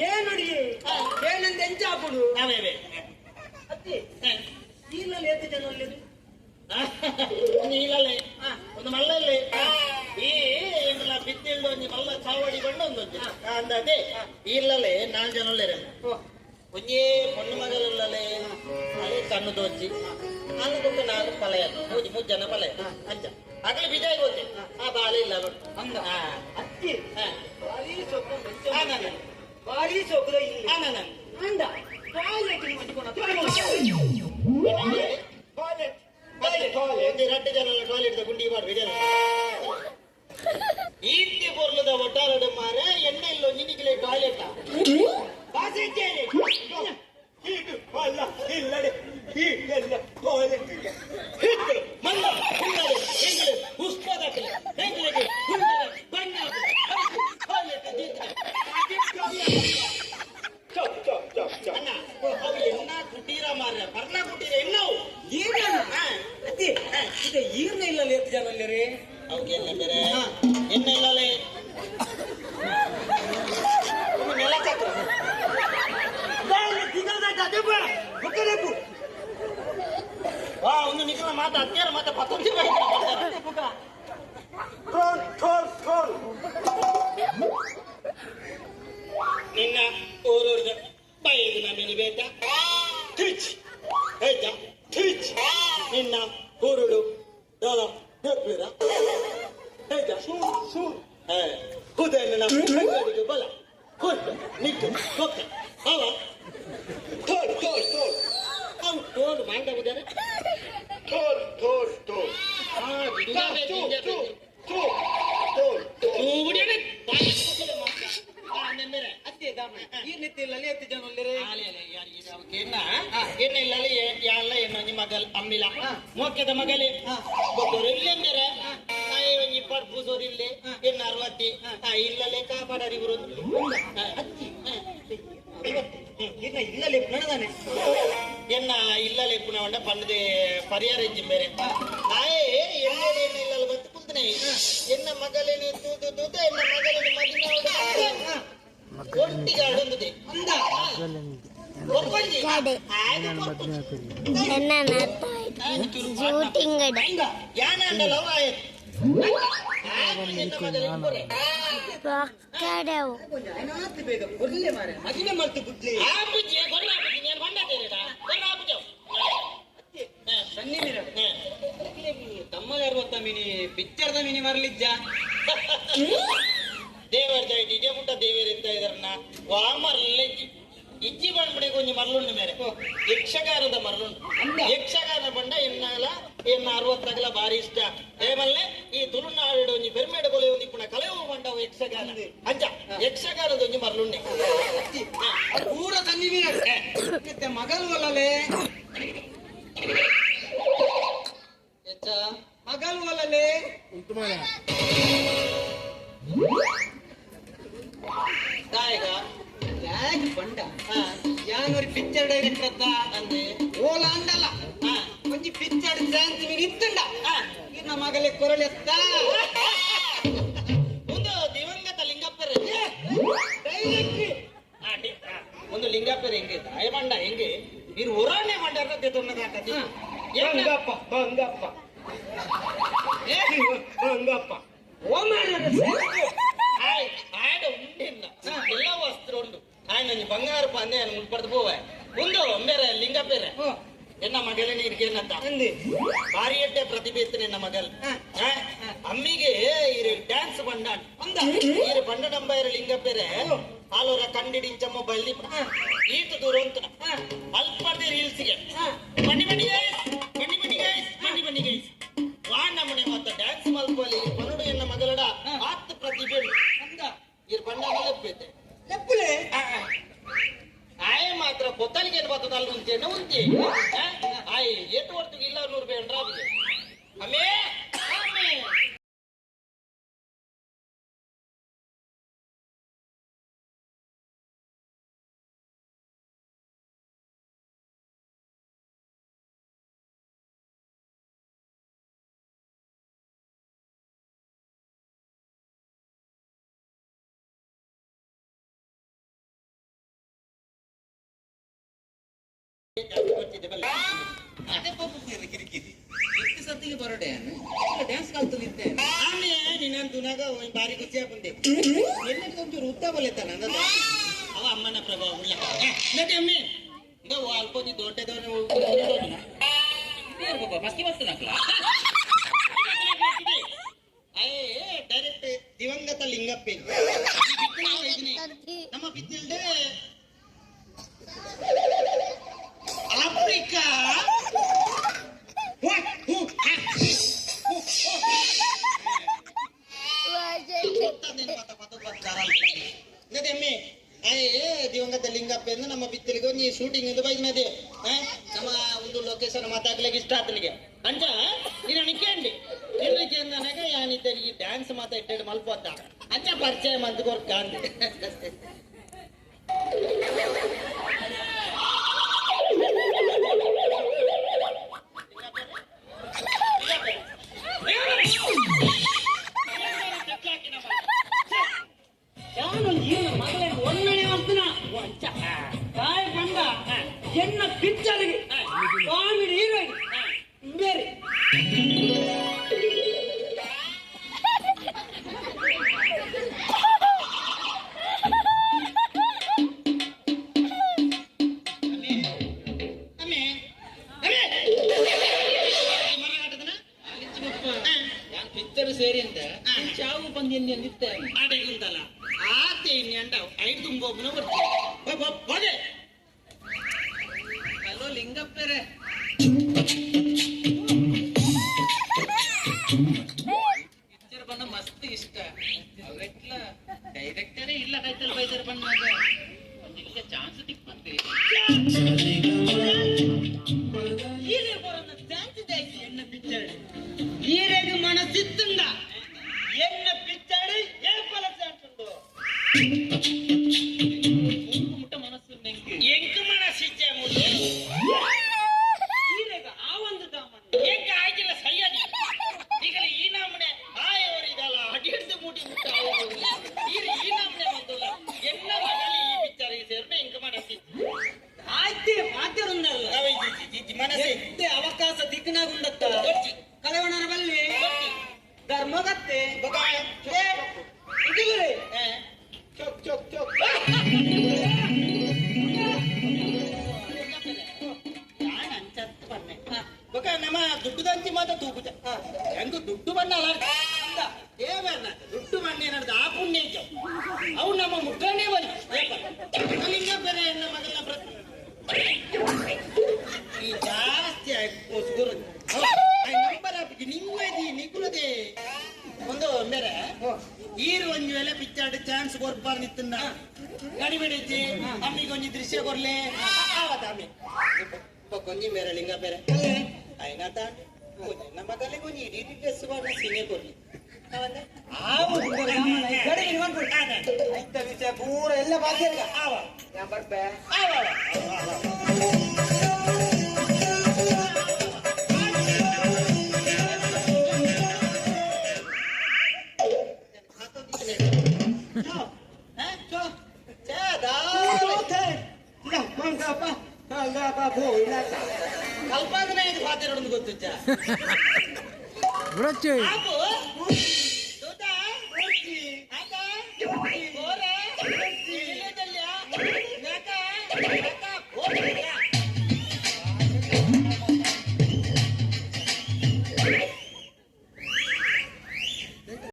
ಏನಂದ ಎಂಚ ಹಾಪುಡು ನಾವೇ ಅತ್ತಿ ಇಲ್ಲಲ್ಲಿ ಎತ್ತು ಜನ ಒಳ್ಳೆದು ನೀಲಲ್ಲೇ ಒಂದು ಮಲ್ಲಲ್ಲಿ ಈ ಎಂಡ್ಲ ಬಿತ್ತಿಲ್ದ ಒಂಜಿ ಮಲ್ಲ ಚಾವಡಿ ಬಣ್ಣ ಒಂದು ಅಂದದೆ ಇಲ್ಲಲೆ ನಾಲ್ಕು ಜನ ಒಳ್ಳೆ ಒಂಜೇ ಪೊಣ್ಣು ಮಗಲಲ್ಲೇ ಅಲ್ಲಿ ಕಣ್ಣು ದೋಚಿ ಕೊಟ್ಟು ನಾನು ಪಲಯ ಮೂಜಿ ಮೂರು ಜನ ಪಲಯ ಅಂಚ ಅಗಲಿ ಬಿಜಾಯ್ ಗೊತ್ತೆ ಆ ಬಾಳೆ ಇಲ್ಲ ನೋಡಿ. ಅಂದ. ಹಾ. ಅತ್ತಿ ಹಾ. ಭಾರಿ ಸೊಕ್ಕ ಹಾ, ನಾನು. ಭಾರಿ ಸೊಕ್ಕದ ಇಲ್ಲಿ ಹಾ ನಾನು ಅಂದ ಟಾಯ್ಲೆಟ್ ಇದು ಈರ್ನ ಇಲ್ಲಲ್ಲಿ ಎತ್ತು ಜನ ಅಲ್ಲರಿ ಅವಕ್ಕೆಲ್ಲ ಬೇರೆ ಎಣ್ಣೆ ಇಲ್ಲಲೇ ನೆಲ ಚಕ್ರ. ಒಂದು ನಿಖರ ಮಾತ ಹತ್ತಿರ ಮತ್ತೆ ಪತ್ತೊಂದು ಹೇ ಕುದೆಯನ್ನು ನಮ್ಮ ಬೆಂಗಳೂರಿಗೆ ಬಲ ಕೊಟ್ಟು ನಿಟ್ಟು ಕೊಕ್ಕ ಅವ ಟೋಲ್ ಟೋಲ್ ಟೋಲ್ ಅವು ತೋಡು ಮಾಂಡ ಬುದಾರೆ ಟೋಲ್ ಟೋಲ್ ಟೋಲ್ ಆ ಬಿಡಾವೆ ಜಿಂಜೆ ಟೋಲ್ ಟೋಲ್ ಟೋಲ್ ತೂಡಿಯನೆ ಬಾಯಿ ಕುಸಿದ ಮಾತ್ರ ಆ ನೆಮ್ಮೆರೆ ಅತ್ತಿ ದಾಮ ಈ ನಿತ್ತಿಲ್ಲಲ್ಲಿ ಎತ್ತು ಜನ ಅಲ್ಲರಿ ಎನ್ನ ಇಲ್ಲಲ್ಲಿ ಯಾಲ್ಲ ಎನ್ನ ನಿಮ್ಮ ಮಗಲ್ ಅಮ್ಮಿಲ ಮೋಕ್ಯದ ಮಗಲೇ ಗೊತ್ತೋರು ಇಲ್ಲೆಂದರೆ ನಾಯಿ ಒಂಜಿ ಪಡ್ಪುಸೋರಿಲ್ಲೆ ಎನ್ನ ಅರವತ್ತಿ ಆ ಇಲ್ಲಲ್ಲೇ ಕಾಪಾಡರಿ ಇವರು ಇನ್ನ ಇಲ್ಲಲ್ಲಿ ನಡೆದಾನೆ ಎನ್ನ ಇಲ್ಲಲ್ಲೇ ಪುನಃ ಪಂಡದೆ ಪರಿಹಾರ ಇಜ್ಜಿ ಬೇರೆ ನಾಯೇ ಎಲ್ಲೆಡೆ ಎನ್ನ ಇಲ್ಲಲ್ಲಿ ಬಂತು ಕುಂತನೆ ಎನ್ನ ಮಗಲೇನೆ ತೂತು ತೂತ ಎನ್ನ ಮಗಲೇನೆ ಮದಿನ ಒಟ್ಟಿಗೆ ಆಡೊಂದಿದೆ ಅಂದ ಒಪ್ಪಂಜಿ ಕಡೆ. ಆಯ್ತು ಒಪ್ಪಂಜಿ. ನನ್ನ ಶೂಟಿಂಗ್ ಅಡ ಹಂಗ ಯಾನ ಅಂಡಲ್ಲ ಅವ ಆಯ್ತು ಆಯ್ತು ಎನ್ನ ಮಗಲೇನೆ ಇಬ್ಬರೇ. ಪಕ್ಕಡವು ಏನಾದ್ರು ಬೇಗ ಬರ್ಲೆ ಮಾರೆ ಮಗಿನ ಮರ್ತು ಬಿಡ್ಲಿ ಆ ಬುಜ್ಜಿ ಗೊಲ್ಲ ಬುಜ್ಜಿ ನೀನು ಬಂದ ತೇರಿಡ ಗೊಲ್ಲ ಬುಜ್ಜು ಸನ್ನಿ ಮೀರ ಹಾ. ತಮ್ಮಗ ಅರವತ್ತ ಮಿನಿ ಪಿಕ್ಚರ್ದ ಮಿನಿ ಮರಲಿಜ್ಜ ದೇವರ ದಯ ಇದೇ ಮುಟ್ಟ ದೇವರು ಎಂತ ಇದಾರನ್ನ ವಾಮರ್ಲೆ ಇಜ್ಜಿ ಬಂದ್ಬಿಡಿ ಕೊಂಚ ಮರಳುಂಡು ಮೇರೆ ಯಕ್ಷಗಾನದ ಮರಳುಂಡು ಯಕ್ಷಗಾನ ಬಂಡ ಎನ್ನಾಲ ಎನ್ನ ಅರವತ್ತಾಗಲ ಬಾರಿ ಇಷ್ಟ. ಏಮಲ್ಲೆ ಈ ತುಳುನಾಡು ಒಂಜಿ ಬೆರ್ಮೇಡ ಕೊಲೆ ಒಂದು ಪುಣ ಕಲೆವು ಬಂಡ ಯಕ್ಷಗಾನ. ಅಂಚ ಯಕ್ಷಗಾನದ ಒಂಜಿ ಮರಳುಂಡೆ ಪೂರ ತನ್ನಿ ಮೀರ ಮಗಲ್ ಮಗಲು ಅಲ್ಲಲೇ ಎಚ್ಚ? ಮಗಲು ಉಂಟು ಗಾಯಕ ತೈರಿತ್ತಾ ಅಂದ್ರೆ ಓಲಾಂಡಾಲ ಹ್ಮ್ ಒಂದು ಪಿಚ್ ಎಡ್ತಾನ್ ತಿ ಮಗಲೆ ಕೊರಳೆತ್ತಾ ಒಂದು ದಿವಂಗತ ಲಿಂಗಪ್ಪರ ಕೈಯಲ್ಲಿ ಆಹಿಕಾ ಒಂದು ಲಿಂಗಪ್ಪರ ಎங்கே ದಾಯಮಣ್ಣ ಎங்கே ನೀನು ಓರಣ್ಣೆ ಮಂಡಾರದ ದಿತಣ್ಣ ಗಾಕತಿ ಲಿಂಗಪ್ಪ ಬಂಗಪ್ಪ ಏಯ್ ಬಂಗಪ್ಪ. ಓ ಮಾರ್ರೆ ಆಯ್ ಬಂಗಾರ ಪಂದೆ ಅನ್ ಮುಟ್ಪಡಬಹುದು ಒಂದು ಬೇರೆ ಲಿಂಗ ಬೇರೆ ಎನ್ನ ಮಗಳೇ ನೀರ್ಗೇನಂತ ಭಾರಿ ಎಡ್ಡೆ ಪ್ರತಿಭೆ ಇತ್ತು ನಿನ್ನ ಮಗಲ್ ಅಮ್ಮಿಗೆ ಇರು ಡ್ಯಾನ್ಸ್ ಬಂಡ ಅಂದ ಇರು ಬಂಡ ನಂಬ ಇರು ಲಿಂಗ ಬೇರೆ ಆಲೋರ ಕಂಡಿಡಿಂಚಮ್ಮ ಬಳ್ಳಿ ಈತ ದೂರ ಅಂತ. ರೀಲ್ಸ್ ರೀಲ್ಸ್ಗೆ. ಬನ್ನಿ ಬನ್ನಿ ಗೈಸ್ ಬನ್ನಿ ಬನ್ನಿ ಗೈಸ್ ಬನ್ನಿ ಬನ್ನಿ ಗೈಸ್ ಕೊತ್ತಲಿಗೆ ಏನು ಬರ್ತದ ಅಲ್ಲಿ ಆಯ್ ಎಟ್ಟು ಹೊರ್ತಿಗೆ ಇಲ್ಲ ನೂರು ರೂಪಾಯಿ ಅಮ್ಮೇ! ಗೊತ್ತಿದೆ ಅದೇ ಪಾಪ ಕಿರಿಕಿರಿ ಎಷ್ಟು ಸತ್ತಿಗೆ ಡ್ಯಾನ್ಸ್ ಕಲ್ತದಿದ್ದೆ ಆಮೆ ನಿನ್ನಂತ ತುನಾಗ ಒಂದ್ ಬಾರಿ ಖುಷಿ ಬಂದೆ ಎಲ್ಲರಿಗೂ ಒಂಚೂರು ಉದ್ದ ಬಲೆತಾನ ಅವ ಅಮ್ಮನ ಪ್ರಭಾವ ಉಳ್ಳ ನಡಿ ಅಮ್ಮೆ ಇಂದ. ಅಲ್ಪ ನೀ ದೊಡ್ಡದವನ ಮಸ್ತಿ ಮಸ್ತಿ ಬರ್ತನಕ್ಲ ಅಯ್ಯೇ ಡೈರೆಕ್ಟ್ ದಿವಂಗತ ಲಿಂಗಪ್ಪೆ ನಮ್ಮ ಬಿದ್ದಿಲ್ದೆ ಅಯ್ಯೇ ದಿವಂಗತ ಲಿಂಗಪ್ಪ ಎಂದು ನಮ್ಮ ಬಿತ್ತಲಿಗೆ ನೀ ಶೂಟಿಂಗ್ ಎಂದು ಬೈದ್ನದೆ ನಮ್ಮ ಒಂದು ಲೊಕೇಶನ್ ಮಾತಾಡ್ಲಿಕ್ಕೆ ಇಷ್ಟ ಆತನಿಗೆ ಅಂಚ ನೀನು ಅಣಿಕೇಂಡಿ ನಿನ್ನಕ್ಕೆ ನನಗೆ ಯಾನಿದ್ದರೆ ಈ ಡ್ಯಾನ್ಸ್ ಮಾತಾ ಇಟ್ಟು ಮಲ್ಪೋತ ಅಂಚ ಪರಿಚಯ ಮಂತ್ ಕೊರ್ಕ ಅಮ್ಮೆ ಮರ ಕಟ್ಟದನ ಯಾನ್ ಪಿಕ್ಚರ್ ಸೇರಿ ಅಂತ ಚಾವು ಬಂದಿ ಅಂದಿತ್ತೆ? ಆಟಗುಂತಲ್ಲ ಆತೆ ಇನ್ನೆಂಡ ಐದು ತುಂಬೋಬ್ನ ಬರ್ತೀನಿ. ನಮ್ಮ ದುಡ್ಡು ದಂಚಿ ಮಾತ ತೂಗುತ ಹೆಂಗು ದುಡ್ಡು ಬಣ್ಣ ಅಲ್ಲ ಅಂದ ಏ ಬಣ್ಣ ದುಡ್ಡು ಬಣ್ಣ ಏನಡ್ದ ಆ ಪುಣ್ಯ ಇತ್ತು ಅವು ನಮ್ಮ ಮುಖಂಡೇ ಬನ್ನಿ ಅಲ್ಲಿಂದ ಬೇರೆ ಹೆಣ್ಣ ಮಗನ ಪ್ರತಿ ಈ ಜಾಸ್ತಿ ಆಯ್ತು ಗುರು ನಂಬರ್ ಹಾಕಿ ನಿಮ್ಮದಿ ನಿಗುಳದೆ ಒಂದು ಬೇರೆ ಈರು ಒಂಜಿ ವೇಳೆ ಪಿಚ್ಚಾಡ್ ಚಾನ್ಸ್ ಕೊರ್ಬಾರ್ ನಿತ್ತನ್ನ ಗಡಿಬಿಡಿತಿ ಅಮ್ಮಿಗೆ ಒಂಜಿ ದೃಶ್ಯ ಕೊರ್ಲೆ ಆವತ್ತ ಅಮ್ಮಿ ಕೊಂಜಿ ಬೇರೆ ಲಿಂಗ ಬೇರೆ ಐನಾತ ನಮ್ಮ ತಲೆ ಒಂಜಿ ಇಡೀ ಡ್ರೆಸ್ ಮಾಡಿ ಸಿನೆ ಕೊರ್ಲಿ ಪೂರ ಎಲ್ಲ ಬಾಕಿ ಆವ ಬರ್ಬೇ ಆವ. 阿婆。